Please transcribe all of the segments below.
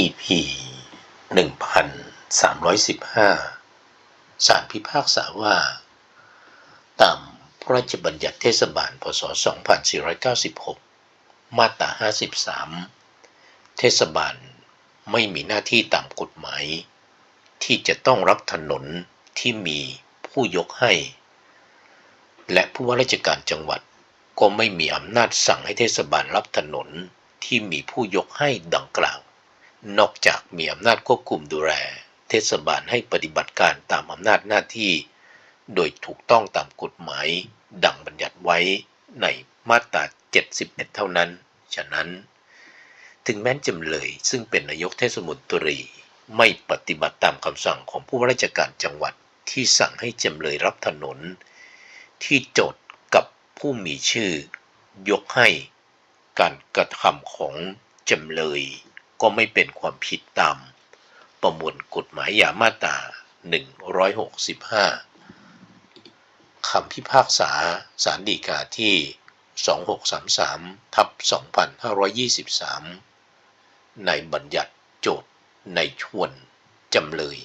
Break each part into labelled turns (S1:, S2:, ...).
S1: EP 1315 สารพิพากษาว่า ตามพระราชบัญญัติเทศบาล พศ 2496 มาตรา 53 เทศบาลไม่มีหน้าที่ตามกฎหมาย ที่จะต้องรับถนนที่มีผู้ยกให้ และผู้ว่าราชการจังหวัดก็ไม่มีอำนาจสั่งให้เทศบาลรับถนนที่มีผู้ยกให้ดังกล่าว นอกจากมีอำนาจควบคุมดูแล เทศบาลให้ปฏิบัติการตามอำนาจหน้าที่ โดยถูกต้องตามกฎหมาย ดังบัญญัติไว้ในมาตรา 71 เท่านั้น ฉะนั้น ถึงแม้จำเลยซึ่งเป็นนายกเทศมนตรี ไม่ปฏิบัติตามคำสั่งของผู้ว่าราชการจังหวัดที่สั่งให้จำเลยรับถนน ที่โจทย์กับผู้มีชื่อ ยกให้การกระทำของจำเลย ก็ไม่เป็นความผิดตามประมวลกฎหมายยามาตรา165คำพิพากษาสารดีกาที่ 2633ทับ2523 ในบัญญัติโจทย์ในชวนจำเลย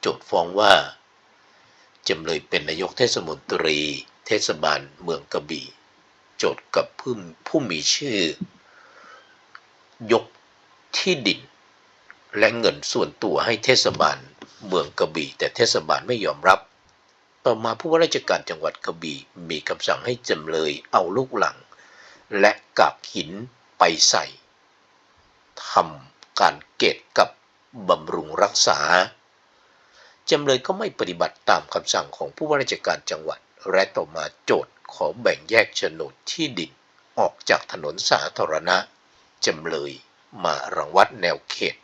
S1: โจทย์ฟ้องว่าจำเลยเป็นนายกเทศมนตรี เทศบาลเมืองกระบี่ โจทย์กับผู้ผู้มีชื่อ ยกที่ดิน และเงินส่วนตัวให้เทศบาลเมืองกระบี่ แต่เทศบาลไม่ยอมรับ ต่อมาผู้ว่าราชการจังหวัดกระบี่มีคำสั่งให้จำเลยเอาลูกหลัง และกับหินไปใส่ทำการเกตกับบำรุงรักษา จำเลยก็ไม่ปฏิบัติตามคำสั่งของผู้ว่าราชการจังหวัด และต่อมาโจทย์ขอแบ่งแยกโฉนดที่ดินออกจากถนนสาธารณะ จำเลยมารังวัดแนวเขต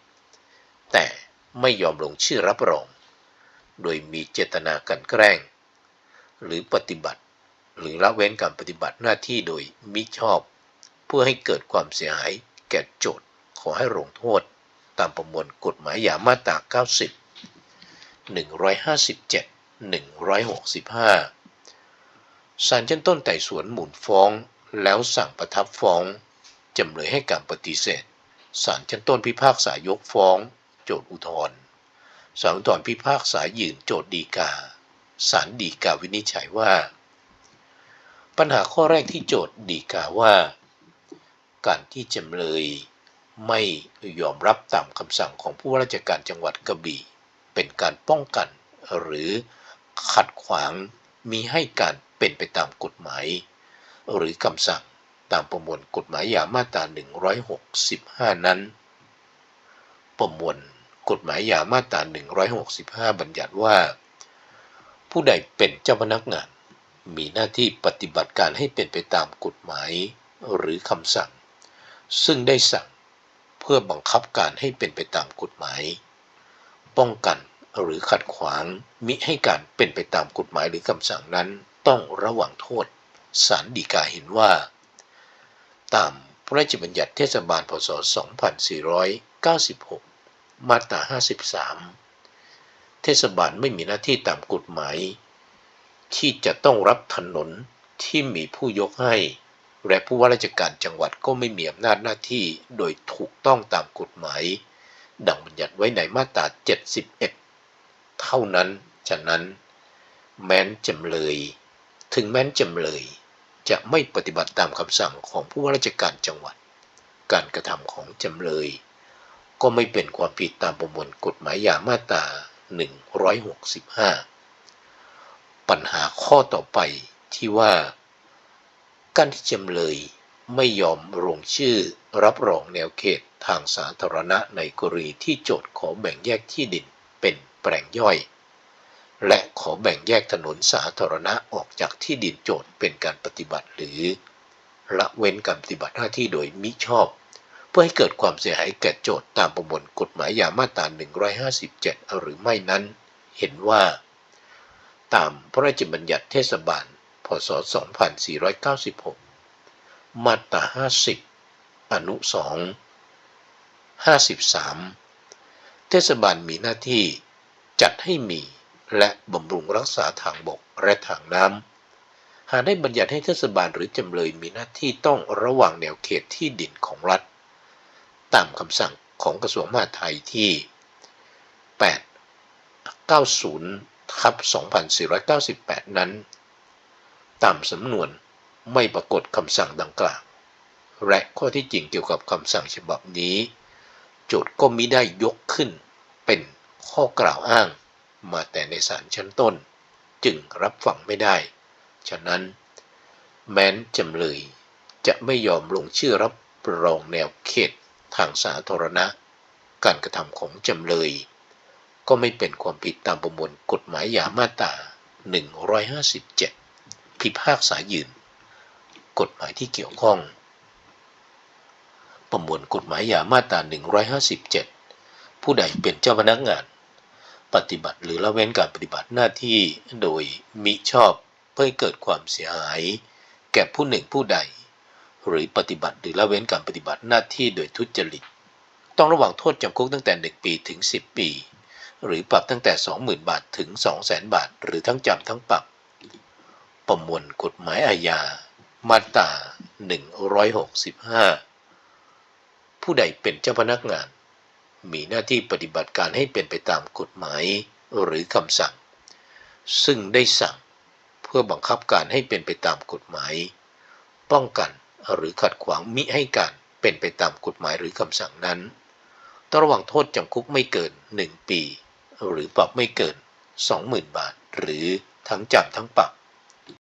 S1: แต่ไม่ยอมลงชื่อรับรอง โดยมีเจตนากันแกล้ง หรือปฏิบัติ หรือละเว้นการปฏิบัติหน้าที่โดยมิชอบ เพื่อให้เกิดความเสียหายแก่โจทย์ขอให้ลงโทษ ตามประมวลกฎหมายยามาตรา 90 157 165ศาลชั้นต้นไต่สวนหมุนฟ้อง แล้วสั่งประทับฟ้อง จำเลยให้การปฏิเสธศาลชั้นต้นพิพากษายกฟ้อง โจทอุทธรณ์ศาลอุทธรพิพากษายืนโจทดีกาศาลดีกาวินิจฉัยว่า ปัญหาข้อแรกที่โจทดีกาว่า การที่จำเลยไม่ยอมรับตามคำสั่งของผู้ว่าราชการจังหวัดกระบี่ เป็นการป้องกันหรือขัดขวางมีให้การเป็นไปตามกฎหมาย หรือคำสั่ง ตามประมวลกฎหมายยามาตรา 165 นั้น ประมวลกฎหมายยามาตรา 165 บัญญัติว่า ผู้ใดเป็นเจ้าพนักงาน มีหน้าที่ปฏิบัติการให้เป็นไปตามกฎหมายหรือคำสั่ง ซึ่งได้สั่งเพื่อบังคับการให้เป็นไปตามกฎหมาย ป้องกันหรือขัดขวางมิให้การเป็นไปตามกฎหมายหรือคำสั่งนั้น ต้องระวังโทษศาลฎีกาเห็นว่า ตามพระราชบัญญัติเทศบาลพศ 2496 มาตรา 53 เทศบาลไม่มีหน้าที่ตามกฎหมาย ที่จะต้องรับถนนที่มีผู้ยกให้ และผู้ว่าราชการจังหวัดก็ไม่มีอำนาจหน้าที่โดยถูกต้องตามกฎหมาย ดังบัญญัติไว้ในมาตรา 71 เท่านั้น ฉะนั้น แม้นจำเลย ถึงแม้นจำเลย จะไม่ปฏิบัติตามคำสั่งของผู้ว่าราชการจังหวัด การกระทำของจำเลย ก็ไม่เป็นความผิดตามประมวลกฎหมายยามาตรา 165 ปัญหาข้อต่อไปที่ว่า การที่จำเลยไม่ยอมลงชื่อรับรองแนวเขตทางสาธารณะในกรณีที่โจทย์ขอแบ่งแยกที่ดินเป็นแปลงย่อย และขอแบ่งแยกถนนสาธารณะออกจากที่ดินโจทย์เป็นการปฏิบัติหรือ ละเว้นการปฏิบัติหน้าที่โดยมิชอบ เพื่อให้เกิดความเสียหายแก่โจทย์ตามประมวลกฎหมายยามาตรา 157 หรือไม่นั้น เห็นว่า ตามพระราชบัญญัติเทศบาล พศ 2496 มาตรา 50 อนุ 2 53 เทศบาลมีหน้าที่จัดให้มี และบำรุงรักษาทางบกและทางน้ำ หากได้บัญญัติให้เทศบาลหรือจำเลยมีหน้าที่ต้องระวังแนวเขตที่ดินของรัฐ ตามคำสั่งของกระทรวงมหาดไทยที่ 890ทับ2498 นั้น ตามสำนวนไม่ปรากฏคำสั่งดังกล่าว และข้อที่จริงเกี่ยวกับคำสั่งฉบับนี้ โจทย์ก็มิได้ยกขึ้นเป็นข้อกล่าวอ้าง มาแต่ในศาลชั้นต้น จึงรับฟังไม่ได้ ฉะนั้น แม้นจำเลยจะไม่ยอมลงชื่อรับรองแนวเขตทางสาธารณะ การกระทำของจำเลย ก็ไม่เป็นความผิดตามประมวลกฎหมายยามาตรา157 พิพากษายืน กฎหมายที่เกี่ยวข้อง ประมวลกฎหมายยามาตรา157 ผู้ใดเป็นเจ้าพนักงาน ปฏิบัติ หรือละเว้นการปฏิบัติหน้าที่โดยมิชอบเพื่อให้เกิดความเสียหาย แก่ผู้หนึ่งผู้ใด หรือปฏิบัติหรือละเว้นการปฏิบัติหน้าที่โดยทุจริต ต้องระหว่างโทษจำคุกตั้งแต่1ปีถึง 10 ปี หรือปรับตั้งแต่ 20,000 บาทถึง 200,000 บาท หรือทั้งจำทั้งปรับ ประมวลกฎหมายอาญามาตรา165 ผู้ใดเป็นเจ้าพนักงาน มีหน้าที่ปฏิบัติการให้เป็นไปตามกฎหมายหรือคำสั่ง ซึ่งได้สั่งเพื่อบังคับการให้เป็นไปตามกฎหมาย ป้องกันหรือขัดขวางมิให้การเป็นไปตามกฎหมายหรือคำสั่งนั้นต้องระวังโทษจำคุกไม่เกิน 1 ปี หรือปรับไม่เกิน 20,000 บาท หรือทั้งจำทั้งปรับ